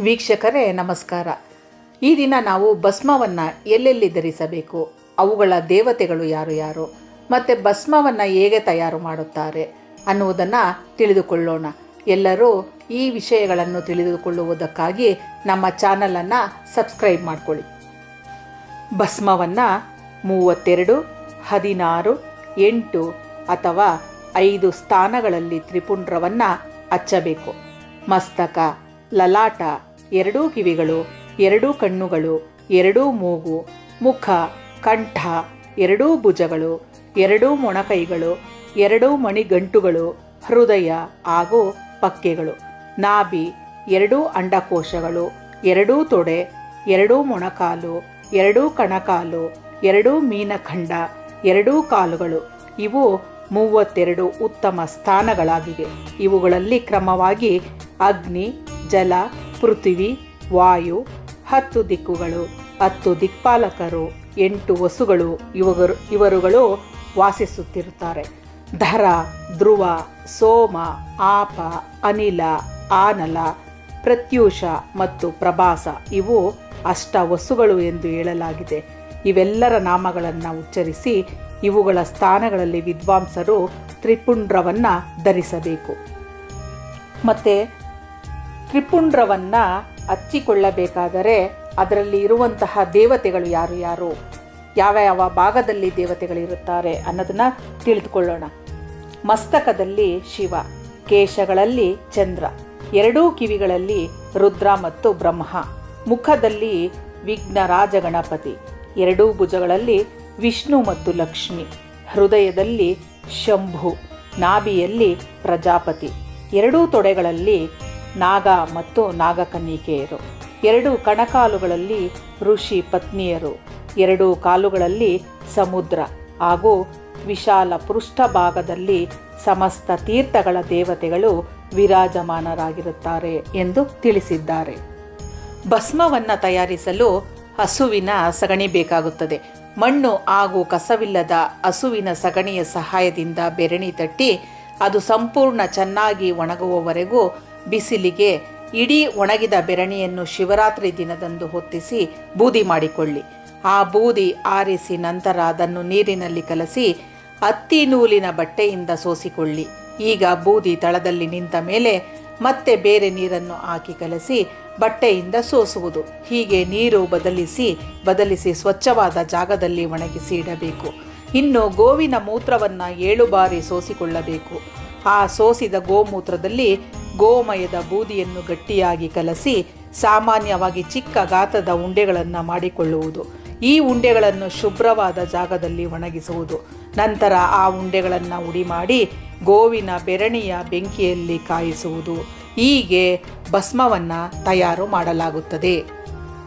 ವೀಕ್ಷಕರೇ, ನಮಸ್ಕಾರ. ಈ ದಿನ ನಾವು ಭಸ್ಮವನ್ನು ಎಲ್ಲೆಲ್ಲಿ ಧರಿಸಬೇಕು? ಅವುಗಳ ದೇವತೆಗಳು ಯಾರು ಯಾರು? ಮತ್ತು ಭಸ್ಮವನ್ನು ಹೇಗೆ ತಯಾರು ಮಾಡುತ್ತಾರೆ ಅನ್ನುವುದನ್ನು ತಿಳಿದುಕೊಳ್ಳೋಣ. ಎಲ್ಲರೂ ಈ ವಿಷಯಗಳನ್ನು ತಿಳಿದುಕೊಳ್ಳುವುದಕ್ಕಾಗಿ ನಮ್ಮ ಚಾನಲನ್ನು ಸಬ್ಸ್ಕ್ರೈಬ್ ಮಾಡಿಕೊಳ್ಳಿ. ಭಸ್ಮವನ್ನು ಮೂವತ್ತೆರಡು, ಹದಿನಾರು, ಎಂಟು ಅಥವಾ ಐದು ಸ್ಥಾನಗಳಲ್ಲಿ ತ್ರಿಪುಂಡ್ರವನ್ನು ಹಚ್ಚಬೇಕು ಮಸ್ತಕ, ಲಲಾಟ ಎರಡೂ ಕಿವಿಗಳು, ಎರಡೂ ಕಣ್ಣುಗಳು, ಎರಡೂ ಮೂಗು, ಮುಖ, ಕಂಠ, ಎರಡೂ ಭುಜಗಳು, ಎರಡೂ ಮೊಣಕೈಗಳು, ಎರಡೂ ಮಣಿಗಂಟುಗಳು, ಹೃದಯ ಹಾಗೂ ಪಕ್ಕೆಗಳು. ನಾಭಿ, ಎರಡೂ ಅಂಡಕೋಶಗಳು, ಎರಡೂ ತೊಡೆ, ಎರಡೂ ಮೊಣಕಾಲು, ಎರಡೂ ಕಣಕಾಲು, ಎರಡೂ ಮೀನಖಂಡ, ಎರಡೂ ಕಾಲುಗಳು. ಇವು ಮೂವತ್ತೆರಡು ಉತ್ತಮ ಸ್ಥಾನಗಳಾಗಿವೆ. ಇವುಗಳಲ್ಲಿ ಕ್ರಮವಾಗಿ ಅಗ್ನಿ, ಜಲ ಪೃಥ್ವಿ, ವಾಯು, ಹತ್ತು ದಿಕ್ಕುಗಳು, ಹತ್ತು ದಿಕ್ಪಾಲಕರು, ಎಂಟು ವಸುಗಳು ಇವರು ಇವರುಗಳು ವಾಸಿಸುತ್ತಿರುತ್ತಾರೆ. ಧರ, ಧ್ರುವ, ಸೋಮ, ಆಪ, ಅನಿಲ, ಆನಲ, ಪ್ರತ್ಯೂಷ ಮತ್ತು ಪ್ರಭಾಸ ಇವು ಅಷ್ಟ ವಸುಗಳು ಎಂದು ಹೇಳಲಾಗಿದೆ. ಇವೆಲ್ಲರ ನಾಮಗಳನ್ನು ಉಚ್ಚರಿಸಿ ಇವುಗಳ ಸ್ಥಾನಗಳಲ್ಲಿ ವಿದ್ವಾಂಸರು ತ್ರಿಪುಂಡ್ರವನ್ನು ಧರಿಸಬೇಕು. ಮತ್ತು ತ್ರಿಪುಂಡ್ರವನ್ನು ಹಚ್ಚಿಕೊಳ್ಳಬೇಕಾದರೆ ಅದರಲ್ಲಿ ಇರುವಂತಹ ದೇವತೆಗಳು ಯಾರು ಯಾರು? ಯಾವ ಯಾವ ಭಾಗದಲ್ಲಿ ದೇವತೆಗಳಿರುತ್ತಾರೆ ಅನ್ನೋದನ್ನು ತಿಳಿದುಕೊಳ್ಳೋಣ. ಮಸ್ತಕದಲ್ಲಿ ಶಿವ, ಕೇಶಗಳಲ್ಲಿ ಚಂದ್ರ, ಎರಡೂ ಕಿವಿಗಳಲ್ಲಿ ರುದ್ರ ಮತ್ತು ಬ್ರಹ್ಮ, ಮುಖದಲ್ಲಿ ವಿಘ್ನರಾಜ ಗಣಪತಿ ಎರಡೂ ಭುಜಗಳಲ್ಲಿ ವಿಷ್ಣು ಮತ್ತು ಲಕ್ಷ್ಮಿ, ಹೃದಯದಲ್ಲಿ ಶಂಭು, ನಾಭಿಯಲ್ಲಿ ಪ್ರಜಾಪತಿ, ಎರಡೂ ತೊಡೆಗಳಲ್ಲಿ ನಾಗ ಮತ್ತು ನಾಗಕನ್ನಿಕೆಯರು. ಎರಡು ಕಣಕಾಲುಗಳಲ್ಲಿ ಋಷಿ ಪತ್ನಿಯರು. ಎರಡು ಕಾಲುಗಳಲ್ಲಿ ಸಮುದ್ರ ಹಾಗೂ ವಿಶಾಲ ಪೃಷ್ಠಭಾಗದಲ್ಲಿ ಸಮಸ್ತ ತೀರ್ಥಗಳ ದೇವತೆಗಳು ವಿರಾಜಮಾನರಾಗಿರುತ್ತಾರೆ ಎಂದು ತಿಳಿಸಿದ್ದಾರೆ. ಭಸ್ಮವನ್ನು ತಯಾರಿಸಲು ಹಸುವಿನ ಸಗಣಿ ಬೇಕಾಗುತ್ತದೆ. ಮಣ್ಣು ಹಾಗೂ ಕಸವಿಲ್ಲದ ಹಸುವಿನ ಸಗಣಿಯ ಸಹಾಯದಿಂದ ಬೆರಣಿ ತಟ್ಟಿ, ಅದು ಸಂಪೂರ್ಣ ಚೆನ್ನಾಗಿ ಒಣಗುವವರೆಗೂ ಬಿಸಿಲಿಗೆ ಇಡೀ ಒಣಗಿದ ಬೆರಣಿಯನ್ನು ಶಿವರಾತ್ರಿ ದಿನದಂದು ಹೊತ್ತಿಸಿ ಬೂದಿ ಮಾಡಿಕೊಳ್ಳಿ. ಆ ಬೂದಿ ಆರಿಸಿ ನಂತರ ಅದನ್ನು ನೀರಿನಲ್ಲಿ ಕಲಸಿ ಅತ್ತಿ ನೂಲಿನ ಬಟ್ಟೆಯಿಂದ ಸೋಸಿಕೊಳ್ಳಿ. ಈಗ ಬೂದಿ ತಳದಲ್ಲಿ ನಿಂತ ಮೇಲೆ ಮತ್ತೆ ಬೇರೆ ನೀರನ್ನು ಹಾಕಿ ಕಲಸಿ ಬಟ್ಟೆಯಿಂದ ಸೋಸುವುದು. ಹೀಗೆ ನೀರು ಬದಲಿಸಿ ಬದಲಿಸಿ ಸ್ವಚ್ಛವಾದ ಜಾಗದಲ್ಲಿ ಒಣಗಿಸಿ ಇಡಬೇಕು. ಇನ್ನು ಗೋವಿನ ಮೂತ್ರವನ್ನು ಏಳು ಬಾರಿ ಸೋಸಿಕೊಳ್ಳಬೇಕು. ಆ ಸೋಸಿದ ಗೋಮೂತ್ರದಲ್ಲಿ ಗೋಮಯದ ಬೂದಿಯನ್ನು ಗಟ್ಟಿಯಾಗಿ ಕಲಸಿ ಸಾಮಾನ್ಯವಾಗಿ ಚಿಕ್ಕ ಗಾತ್ರದ ಉಂಡೆಗಳನ್ನು ಮಾಡಿಕೊಳ್ಳುವುದು. ಈ ಉಂಡೆಗಳನ್ನು ಶುಭ್ರವಾದ ಜಾಗದಲ್ಲಿ ಒಣಗಿಸುವುದು. ನಂತರ ಆ ಉಂಡೆಗಳನ್ನು ಉಡಿ ಮಾಡಿ ಗೋವಿನ ಬೆರಣಿಯ ಬೆಂಕಿಯಲ್ಲಿ ಕಾಯಿಸುವುದು. ಹೀಗೆ ಭಸ್ಮವನ್ನು ತಯಾರು ಮಾಡಲಾಗುತ್ತದೆ.